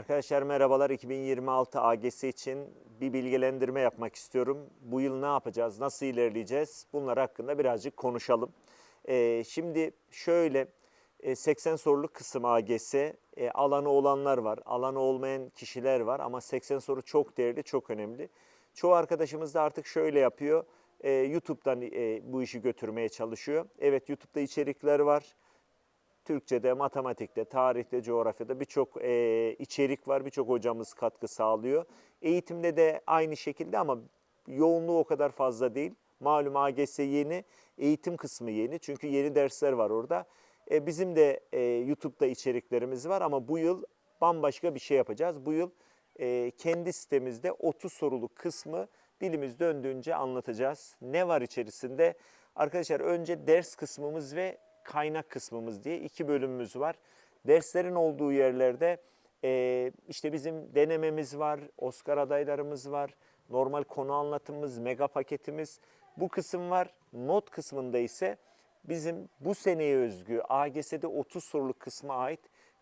Arkadaşlar merhabalar. 2026 AGS için bir bilgilendirme yapmak istiyorum. Bu yıl ne yapacağız, nasıl ilerleyeceğiz? Bunlar hakkında birazcık konuşalım. Ee, şimdi şöyle e, 80 soruluk kısım AGS. E, alanı olanlar var, alanı olmayan kişiler var ama 80 soru çok değerli, çok önemli. Çoğu arkadaşımız da artık şöyle yapıyor. E, YouTube'dan e, bu işi götürmeye çalışıyor. Evet YouTube'da içerikler var. Türkçe'de, matematikte, tarihte, coğrafyada birçok e, içerik var. Birçok hocamız katkı sağlıyor. Eğitimde de aynı şekilde ama yoğunluğu o kadar fazla değil. Malum AGS yeni, eğitim kısmı yeni. Çünkü yeni dersler var orada. E, bizim de e, YouTube'da içeriklerimiz var ama bu yıl bambaşka bir şey yapacağız. Bu yıl e, kendi sitemizde 30 soruluk kısmı dilimiz döndüğünce anlatacağız. Ne var içerisinde? Arkadaşlar önce ders kısmımız ve kaynak kısmımız diye iki bölümümüz var. Derslerin olduğu yerlerde e, işte bizim denememiz var, Oscar adaylarımız var, normal konu anlatımımız, mega paketimiz. Bu kısım var. Not kısmında ise bizim bu seneye özgü AGS'de 30 soruluk kısma ait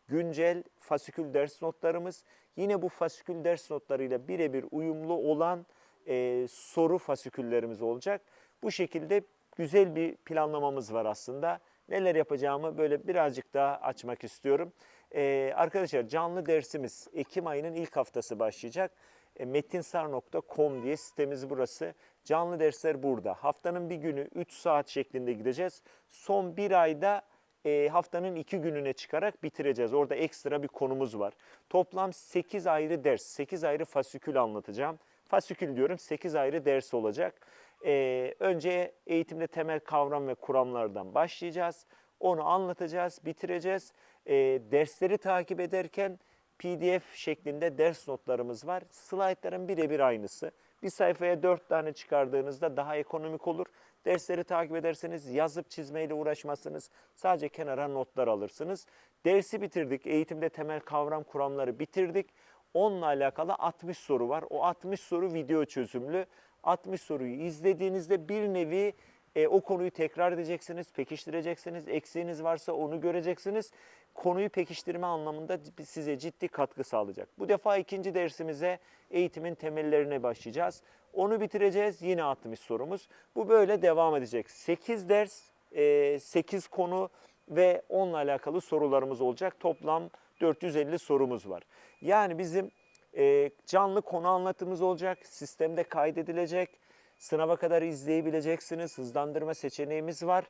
güncel fasikül ders notlarımız. Yine bu fasikül ders notlarıyla birebir uyumlu olan e, soru fasiküllerimiz olacak. Bu şekilde güzel bir planlamamız var aslında. Neler yapacağımı böyle birazcık daha açmak istiyorum. Ee, arkadaşlar canlı dersimiz Ekim ayının ilk haftası başlayacak. E, metinsar.com diye sitemiz burası. Canlı dersler burada. Haftanın bir günü 3 saat şeklinde gideceğiz. Son bir ayda e, haftanın iki gününe çıkarak bitireceğiz. Orada ekstra bir konumuz var. Toplam 8 ayrı ders, 8 ayrı fasikül anlatacağım. Fasikül diyorum 8 ayrı ders olacak. Ee, önce eğitimde temel kavram ve kuramlardan başlayacağız. Onu anlatacağız, bitireceğiz. Ee, dersleri takip ederken PDF şeklinde ders notlarımız var. Slaytların birebir aynısı. Bir sayfaya dört tane çıkardığınızda daha ekonomik olur. Dersleri takip ederseniz yazıp çizmeyle uğraşmazsınız. Sadece kenara notlar alırsınız. Dersi bitirdik. Eğitimde temel kavram kuramları bitirdik. Onunla alakalı 60 soru var. O 60 soru video çözümlü. 60 soruyu izlediğinizde bir nevi e, o konuyu tekrar edeceksiniz, pekiştireceksiniz. Eksiğiniz varsa onu göreceksiniz. Konuyu pekiştirme anlamında size ciddi katkı sağlayacak. Bu defa ikinci dersimize eğitimin temellerine başlayacağız. Onu bitireceğiz. Yine 60 sorumuz. Bu böyle devam edecek. 8 ders, e, 8 konu ve onunla alakalı sorularımız olacak. Toplam 450 sorumuz var. Yani bizim e, canlı konu anlatımımız olacak, sistemde kaydedilecek, sınava kadar izleyebileceksiniz, hızlandırma seçeneğimiz var.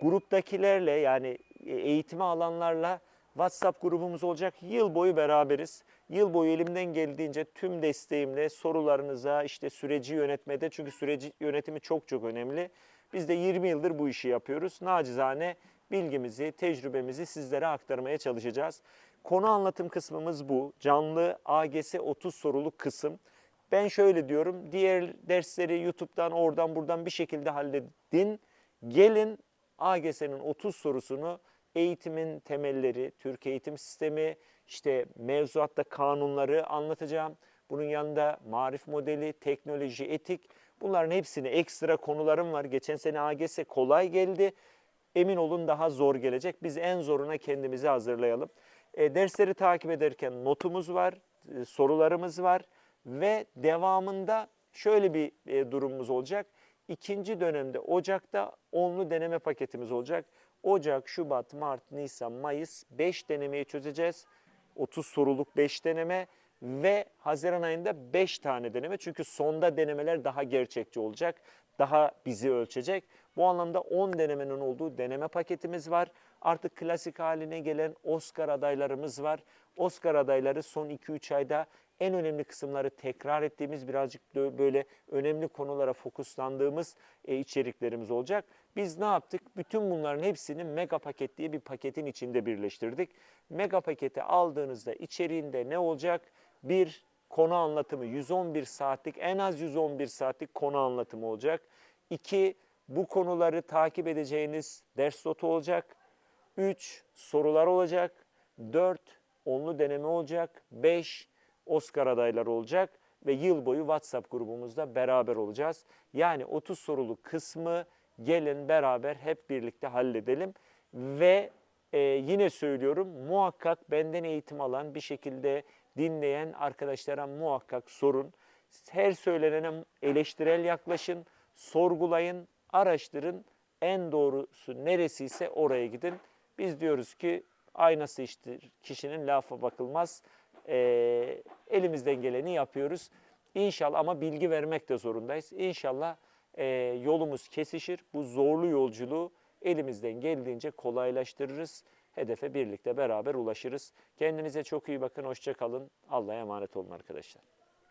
Gruptakilerle yani e, eğitimi alanlarla WhatsApp grubumuz olacak. Yıl boyu beraberiz. Yıl boyu elimden geldiğince tüm desteğimle sorularınıza işte süreci yönetmede çünkü süreci yönetimi çok çok önemli. Biz de 20 yıldır bu işi yapıyoruz. Nacizane bilgimizi, tecrübemizi sizlere aktarmaya çalışacağız. Konu anlatım kısmımız bu. Canlı AGS 30 soruluk kısım. Ben şöyle diyorum. Diğer dersleri YouTube'dan oradan buradan bir şekilde halledin. Gelin AGS'nin 30 sorusunu eğitimin temelleri, Türk eğitim sistemi, işte mevzuatta kanunları anlatacağım. Bunun yanında marif modeli, teknoloji, etik bunların hepsini ekstra konularım var. Geçen sene AGS kolay geldi. Emin olun daha zor gelecek. Biz en zoruna kendimizi hazırlayalım. E, dersleri takip ederken notumuz var, e, sorularımız var ve devamında şöyle bir e, durumumuz olacak. İkinci dönemde Ocak'ta onlu deneme paketimiz olacak. Ocak, Şubat, Mart, Nisan, Mayıs 5 denemeyi çözeceğiz. 30 soruluk 5 deneme ve Haziran ayında 5 tane deneme. Çünkü sonda denemeler daha gerçekçi olacak. Daha bizi ölçecek. Bu anlamda 10 denemenin olduğu deneme paketimiz var. Artık klasik haline gelen Oscar adaylarımız var. Oscar adayları son 2-3 ayda en önemli kısımları tekrar ettiğimiz birazcık böyle önemli konulara fokuslandığımız e, içeriklerimiz olacak. Biz ne yaptık? Bütün bunların hepsini mega paket diye bir paketin içinde birleştirdik. Mega paketi aldığınızda içeriğinde ne olacak? Bir konu anlatımı 111 saatlik en az 111 saatlik konu anlatımı olacak. İki bu konuları takip edeceğiniz ders notu olacak. 3 sorular olacak. 4 onlu deneme olacak. 5 Oscar adayları olacak ve yıl boyu WhatsApp grubumuzda beraber olacağız. Yani 30 sorulu kısmı gelin beraber hep birlikte halledelim ve e, yine söylüyorum muhakkak benden eğitim alan bir şekilde dinleyen arkadaşlara muhakkak sorun. Her söylenene eleştirel yaklaşın, sorgulayın, araştırın. En doğrusu neresiyse oraya gidin. Biz diyoruz ki aynası iştir, kişinin lafa bakılmaz. Ee, elimizden geleni yapıyoruz. İnşallah ama bilgi vermek de zorundayız. İnşallah e, yolumuz kesişir. Bu zorlu yolculuğu elimizden geldiğince kolaylaştırırız. Hedefe birlikte beraber ulaşırız. Kendinize çok iyi bakın, hoşça kalın. Allah'a emanet olun arkadaşlar.